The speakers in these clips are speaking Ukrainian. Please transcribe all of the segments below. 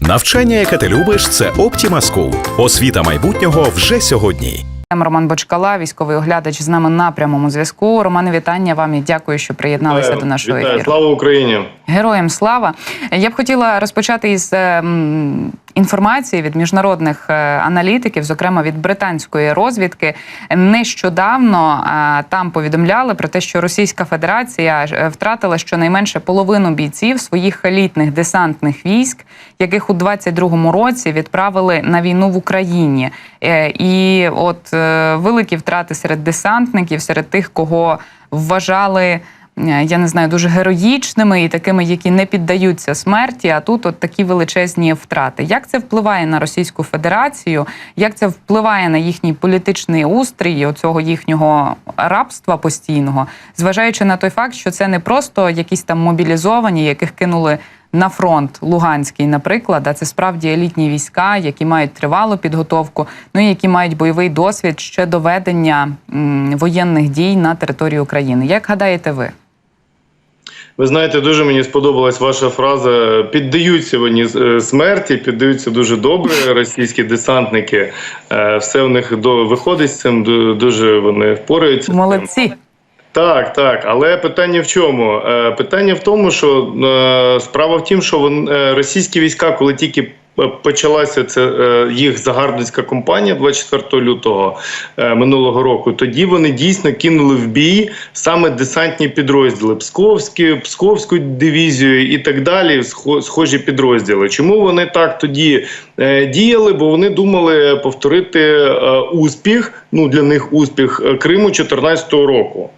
Навчання, яке ти любиш, це Optima School. Освіта майбутнього вже сьогодні. Роман Бочкала, військовий оглядач з нами на прямому зв'язку. Романе, вітання вам і дякую, що приєдналися до нашого Вітаю. ефіру. Слава Україні! Героям слава. Я б хотіла розпочати із е, м, інформації від міжнародних е, аналітиків, зокрема від британської розвідки. Нещодавно е, там повідомляли про те, що Російська Федерація е, втратила щонайменше половину бійців своїх елітних десантних військ, яких у 22-му році відправили на війну в Україні. І от великі втрати серед десантників, серед тих, кого вважали я не знаю, дуже героїчними і такими, які не піддаються смерті. А тут от такі величезні втрати. Як це впливає на Російську Федерацію? Як це впливає на їхній політичний устрій, оцього їхнього рабства постійного, зважаючи на той факт, що це не просто якісь там мобілізовані, яких кинули. На фронт Луганський, наприклад, а це справді елітні війська, які мають тривалу підготовку, ну і які мають бойовий досвід ще до ведення воєнних дій на території України. Як гадаєте ви? Ви знаєте, дуже мені сподобалась ваша фраза. Піддаються вони е, смерті, піддаються дуже добре російські десантники. Е, Все в них до виходить з цим. Дуже вони впораються. Молодці. Так, так, але питання в чому? Е, Питання в тому, що е, справа в тім, що е, російські війська, коли тільки почалася це їх загарбницька кампанія 24 лютого е, минулого року, тоді вони дійсно кинули в бій саме десантні підрозділи Псковські, Псковську дивізію і так далі. схо- Схожі підрозділи. Чому вони так тоді е, діяли? Бо вони думали повторити е, успіх. Ну для них успіх Криму 2014 року.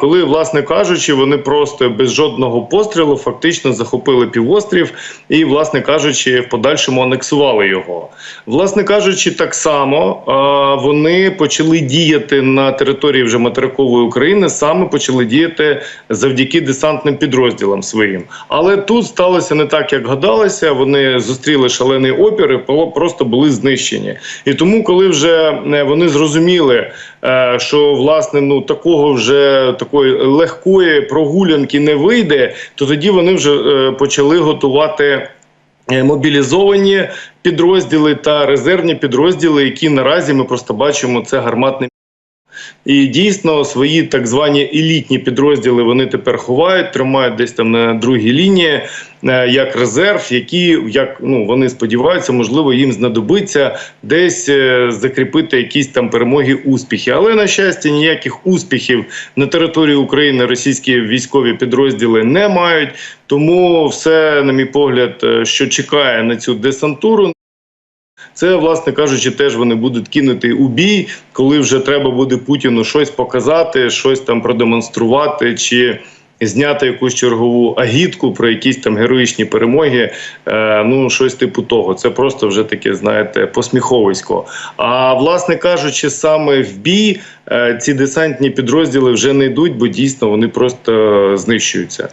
Коли, власне кажучи, вони просто без жодного пострілу фактично захопили півострів і, власне кажучи, в подальшому анексували його. Власне кажучи, так само вони почали діяти на території вже материкової України, саме почали діяти завдяки десантним підрозділам своїм. Але тут сталося не так, як гадалося. Вони зустріли шалений опір і просто були знищені. І тому, коли вже е, вони зрозуміли, е, що власне ну такого вже такої легкої прогулянки не вийде, то тоді вони вже е, почали готувати. Е, Мобілізовані підрозділи та резервні підрозділи, які наразі ми просто бачимо, це гарматний і дійсно свої так звані елітні підрозділи вони тепер ховають, тримають десь там на другій лінії е, як резерв, які як ну вони сподіваються, можливо, їм знадобиться десь е, закріпити якісь там перемоги, успіхи. Але на щастя, ніяких успіхів на території України російські військові підрозділи не мають. Тому все, на мій погляд, е, що чекає на цю десантуру. Це, власне кажучи, теж вони будуть кинути у бій, коли вже треба буде Путіну щось показати, щось там продемонструвати чи зняти якусь чергову агітку про якісь там героїчні перемоги. Е, ну, щось типу того. Це просто вже таке, знаєте, посміховисько. А власне кажучи, саме в бій е, ці десантні підрозділи вже не йдуть, бо дійсно вони просто знищуються.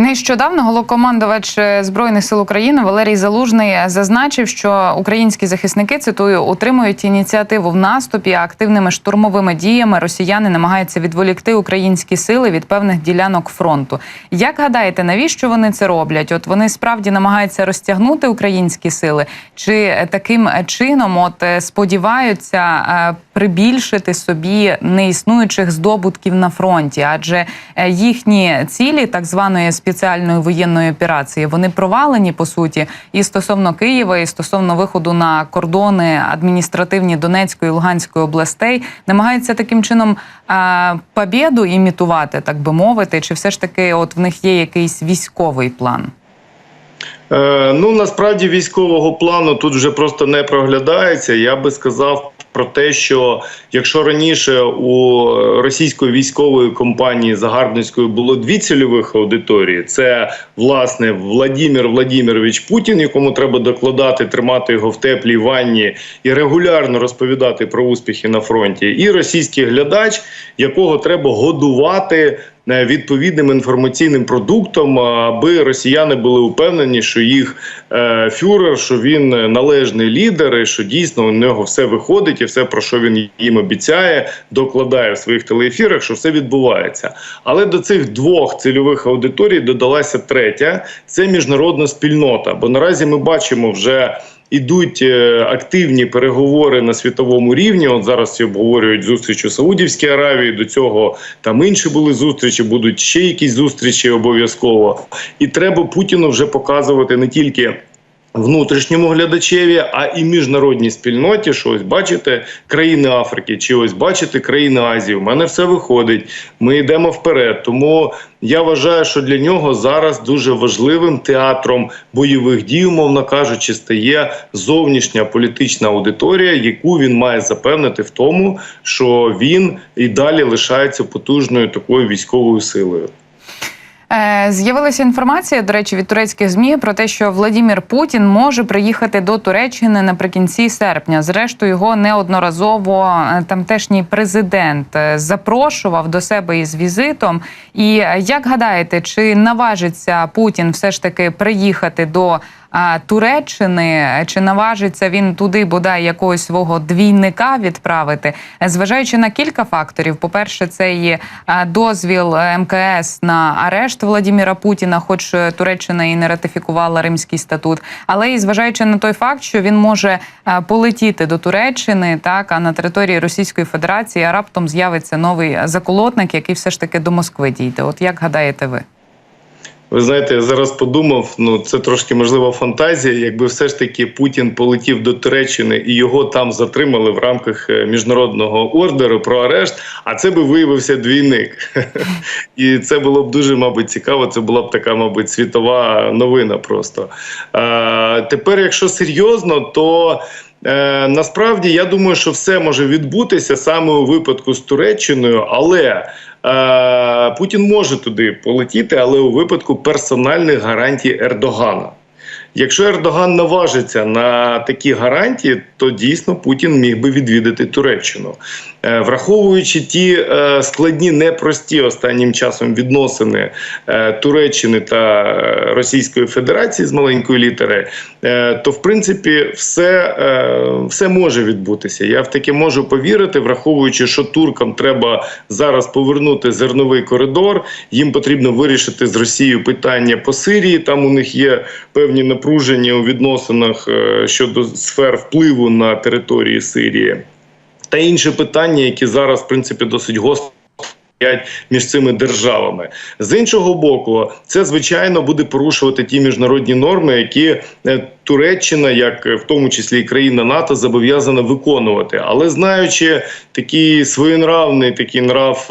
Нещодавно головкомандувач е, збройних сил України Валерій Залужний зазначив, що українські захисники цитую утримують ініціативу в наступі. Активними штурмовими діями росіяни намагаються відволікти українські сили від певних ділянок фронту. Як гадаєте, навіщо вони це роблять? От вони справді намагаються розтягнути українські сили, чи таким чином от е, сподіваються е, прибільшити собі неіснуючих здобутків на фронті? Адже їхні цілі так званої спеціальної воєнної операції вони провалені по суті і стосовно Києва, і стосовно виходу на кордони адміністративні Донецької і Луганської областей, намагаються таким чином е, побєду імітувати, так би мовити, чи все ж таки, от в них є якийсь військовий план? Е, ну насправді військового плану тут вже просто не проглядається. Я би сказав про те, що якщо раніше у російської військової компанії загарбницької було дві цільових аудиторії, це власне Владимир Владимирович Путін, якому треба докладати, тримати його в теплій ванні і регулярно розповідати про успіхи на фронті, і російський глядач, якого треба годувати е, відповідним інформаційним продуктом, аби росіяни були упевнені, що їх е, фюрер, що він належний лідер, і що дійсно у нього все виходить, і все про що він їм обіцяє, докладає в своїх телеефірах, що все відбувається. Але до цих двох цільових аудиторій додалася третя це міжнародна спільнота. Бо наразі ми бачимо вже. Ідуть е, активні переговори на світовому рівні. От зараз обговорюють зустріч у Саудівській Аравії. До цього там інші були зустрічі, будуть ще якісь зустрічі обов'язково. І треба Путіну вже показувати не тільки. Внутрішньому глядачеві, а і міжнародній спільноті, що ось бачите країни Африки, чи ось бачите країни Азії. У мене все виходить. Ми йдемо вперед. Тому я вважаю, що для нього зараз дуже важливим театром бойових дій, умовно кажучи, стає зовнішня політична аудиторія, яку він має запевнити в тому, що він і далі лишається потужною такою військовою силою. Е, З'явилася інформація, до речі, від турецьких змі про те, що Владімір Путін може приїхати до Туреччини наприкінці серпня. Зрештою, його неодноразово е, тамтешній президент е, запрошував до себе із візитом. І як гадаєте, чи наважиться Путін все ж таки приїхати до Туреччини, чи наважиться він туди бодай якогось свого двійника відправити, Е, зважаючи на кілька факторів. По-перше, це є дозвіл е, МКС на арешт Владіміра Путіна, хоч е, Туреччина і не ратифікувала Римський статут, але і зважаючи на той факт, що він може полетіти до Туреччини, так а на території Російської Федерації раптом з'явиться новий заколотник, який все ж таки до Москви дійде. От як гадаєте ви? Ви знаєте, я зараз подумав, ну це трошки можливо фантазія. Якби все ж таки Путін полетів до Туреччини і його там затримали в рамках е, міжнародного ордеру про арешт, а це би виявився двійник. І це було б дуже, мабуть, цікаво. Це була б така, мабуть, світова новина. Просто а, тепер, якщо серйозно, то. Е, насправді я думаю, що все може відбутися саме у випадку з Туреччиною, але е, Путін може туди полетіти, але у випадку персональних гарантій Ердогана. Якщо Ердоган наважиться на такі гарантії, то дійсно Путін міг би відвідати Туреччину, Е, враховуючи ті е, складні, непрості останнім часом відносини е, Туреччини та Російської Федерації з маленької літери, то в принципі все, все може відбутися. Я в таке можу повірити, враховуючи, що туркам треба зараз повернути зерновий коридор. Їм потрібно вирішити з Росією питання по Сирії. Там у них є певні напруження у відносинах е, щодо сфер впливу на території Сирії та інші питання, які зараз в принципі досить гостро між цими державами. З іншого боку, це звичайно буде порушувати ті міжнародні норми, які е, Туреччина, як е, в тому числі і країна НАТО, зобов'язана виконувати. Але знаючи такий своєнравний такий нрав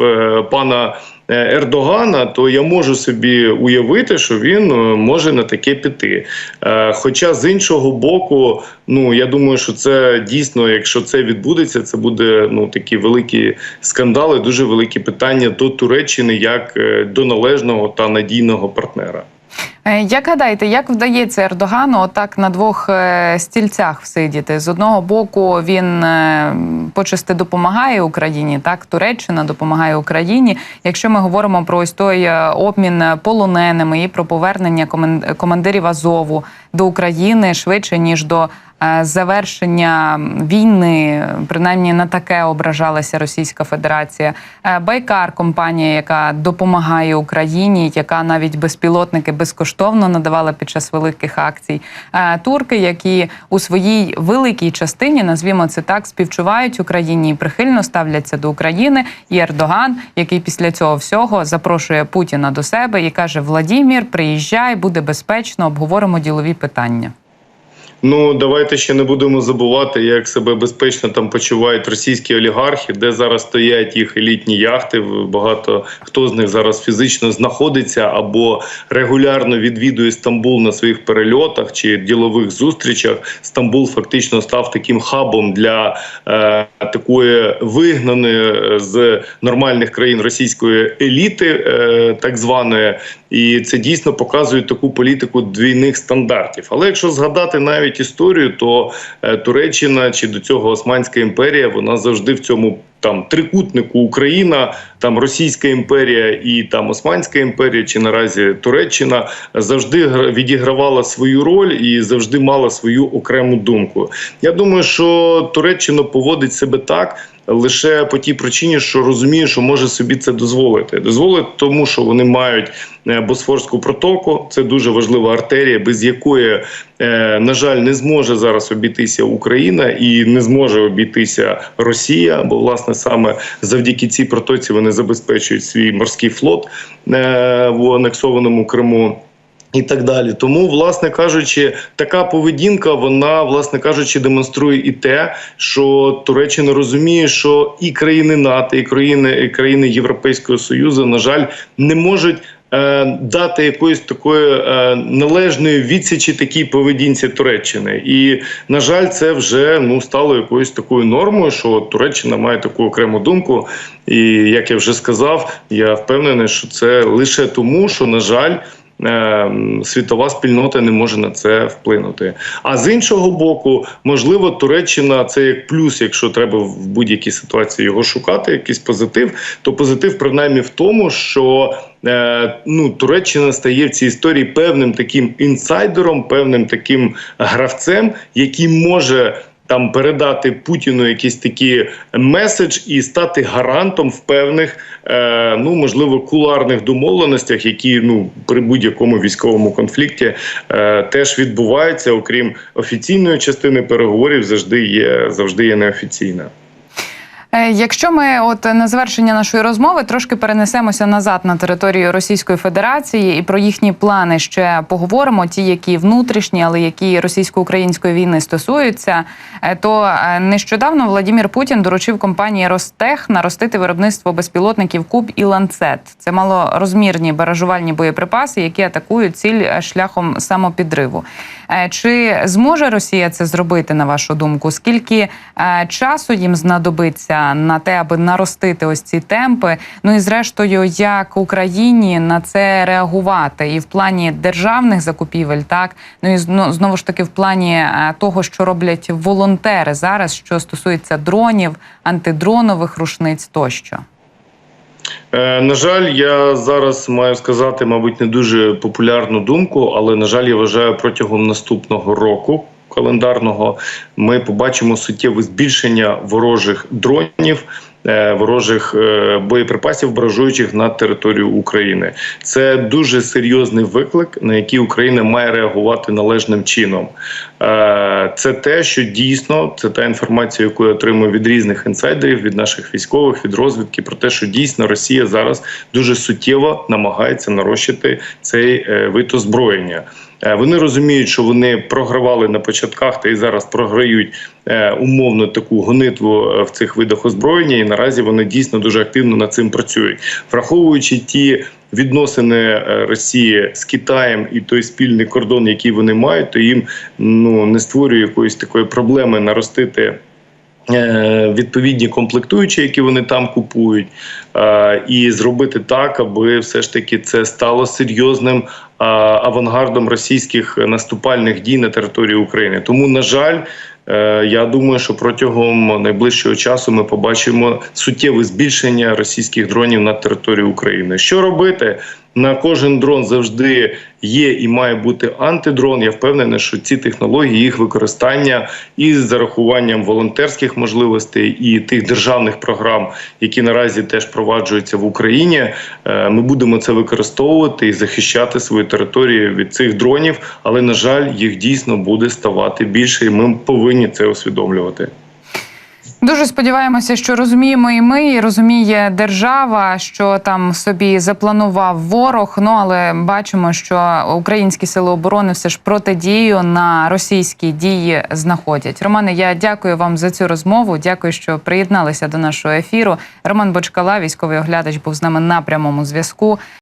пана. Е, Ердогана, то я можу собі уявити, що він е, може на таке піти. Е, Хоча з іншого боку, ну я думаю, що це дійсно, якщо це відбудеться, це буде ну такі великі скандали, дуже великі питання до Туреччини як до належного та надійного партнера. Е, Як гадаєте, як вдається Ердогану отак на двох е, стільцях всидіти? З одного боку він е, почасти допомагає Україні, так Туреччина допомагає Україні. Якщо ми говоримо про ось той обмін полоненими і про повернення командирів Азову до України швидше ніж до завершення війни, принаймні на таке ображалася Російська Федерація. Е, Байкар, компанія, яка допомагає Україні, яка навіть безпілотники безкоштовно надавала під час великих акцій. Е, Турки, які у своїй великій частині, назвімо це так, співчувають Україні і прихильно ставляться до України. І Ердоган, який після цього всього запрошує Путіна до себе і каже: Владімір, приїжджай, буде безпечно, обговоримо ділові питання. Ну давайте ще не будемо забувати, як себе безпечно там почувають російські олігархи, де зараз стоять їх елітні яхти. Багато хто з них зараз фізично знаходиться або регулярно відвідує Стамбул на своїх перельотах чи ділових зустрічах. Стамбул фактично став таким хабом для е, такої вигнаної з нормальних країн російської еліти, е, так званої. І це дійсно показує таку політику двійних стандартів. Але якщо згадати навіть історію, то е, Туреччина чи до цього Османська імперія вона завжди в цьому там трикутнику Україна, там Російська імперія і там Османська імперія, чи наразі Туреччина завжди гра- відігравала свою роль і завжди мала свою окрему думку. Я думаю, що Туреччина поводить себе так. Лише по тій причині, що розуміє, що може собі це дозволити. Дозволить тому, що вони мають е, Босфорську протоку. Це дуже важлива артерія, без якої, е, на жаль, не зможе зараз обійтися Україна і не зможе обійтися Росія. Бо власне саме завдяки цій протоці вони забезпечують свій морський флот е, в анексованому Криму. І так далі, тому, власне кажучи, така поведінка, вона, власне кажучи, демонструє і те, що Туреччина розуміє, що і країни НАТО, і країни, і країни Європейського Союзу, на жаль, не можуть. е, Дати якоїсь такої е, належної відсічі такій поведінці Туреччини, і на жаль, це вже ну стало якоюсь такою нормою, що Туреччина має таку окрему думку. І як я вже сказав, я впевнений, що це лише тому, що на жаль. Е, світова спільнота не може на це вплинути. А з іншого боку, можливо, Туреччина це як плюс, якщо треба в будь-якій ситуації його шукати, якийсь позитив, то позитив принаймні в тому, що е, ну, Туреччина стає в цій історії певним таким інсайдером, певним таким гравцем, який може там передати Путіну якийсь такий меседж і стати гарантом в певних, е, ну можливо, куларних домовленостях, які ну при будь-якому військовому конфлікті е, теж відбуваються. Окрім офіційної частини переговорів, завжди є завжди є неофіційна. Е, Якщо ми от на завершення нашої розмови трошки перенесемося назад на територію Російської Федерації і про їхні плани ще поговоримо, ті, які внутрішні, але які російсько-української війни стосуються, е, то е, нещодавно Владимир Путін доручив компанії Ростех наростити виробництво безпілотників Куб і ланцет. Це малорозмірні баражувальні боєприпаси, які атакують ціль е, шляхом самопідриву. Е, Чи зможе Росія це зробити на вашу думку? Скільки е, часу їм знадобиться на те, аби наростити ось ці темпи? Ну і зрештою, як Україні на це реагувати, і в плані державних закупівель, так ну і зно- знову ж таки в плані е, того, що роблять волонтери зараз, що стосується дронів, антидронових рушниць тощо. Е, на жаль, я зараз маю сказати, мабуть, не дуже популярну думку, але на жаль, я вважаю, протягом наступного року календарного ми побачимо суттєве збільшення ворожих дронів. Е, Ворожих е, боєприпасів, баражуючих на територію України, це дуже серйозний виклик, на який Україна має реагувати належним чином. Е, Це те, що дійсно це та інформація, яку я отримую від різних інсайдерів, від наших військових, від розвідки, про те, що дійсно Росія зараз дуже суттєво намагається нарощити цей вид озброєння. Е, Вони розуміють, що вони програвали на початках та і зараз програють е, умовно таку гонитву е, в цих видах озброєння, і наразі вони дійсно дуже активно над цим працюють, враховуючи ті. Відносини Росії з Китаєм і той спільний кордон, який вони мають, то їм ну не створює якоїсь такої проблеми наростити відповідні комплектуючі, які вони там купують, е, і зробити так, аби все ж таки це стало серйозним е, авангардом російських наступальних дій на території України. Тому, на жаль. е, Я думаю, що протягом найближчого часу ми побачимо суттєве збільшення російських дронів на території України. Що робити? На кожен дрон завжди є і має бути антидрон. Я впевнений, що ці технології, їх використання із зарахуванням волонтерських можливостей і тих державних програм, які наразі теж впроваджуються в Україні. е, Ми будемо це використовувати і захищати свою територію від цих дронів. Але на жаль, їх дійсно буде ставати більше, і ми повинні це усвідомлювати. Дуже сподіваємося, що розуміємо і ми, і розуміє держава, що там собі запланував ворог. Ну але бачимо, що українські сили оборони все ж протидію на російські дії знаходять. Романе, я дякую вам за цю розмову. Дякую, що приєдналися до нашого ефіру. Роман Бочкала, військовий оглядач, був з нами на прямому зв'язку.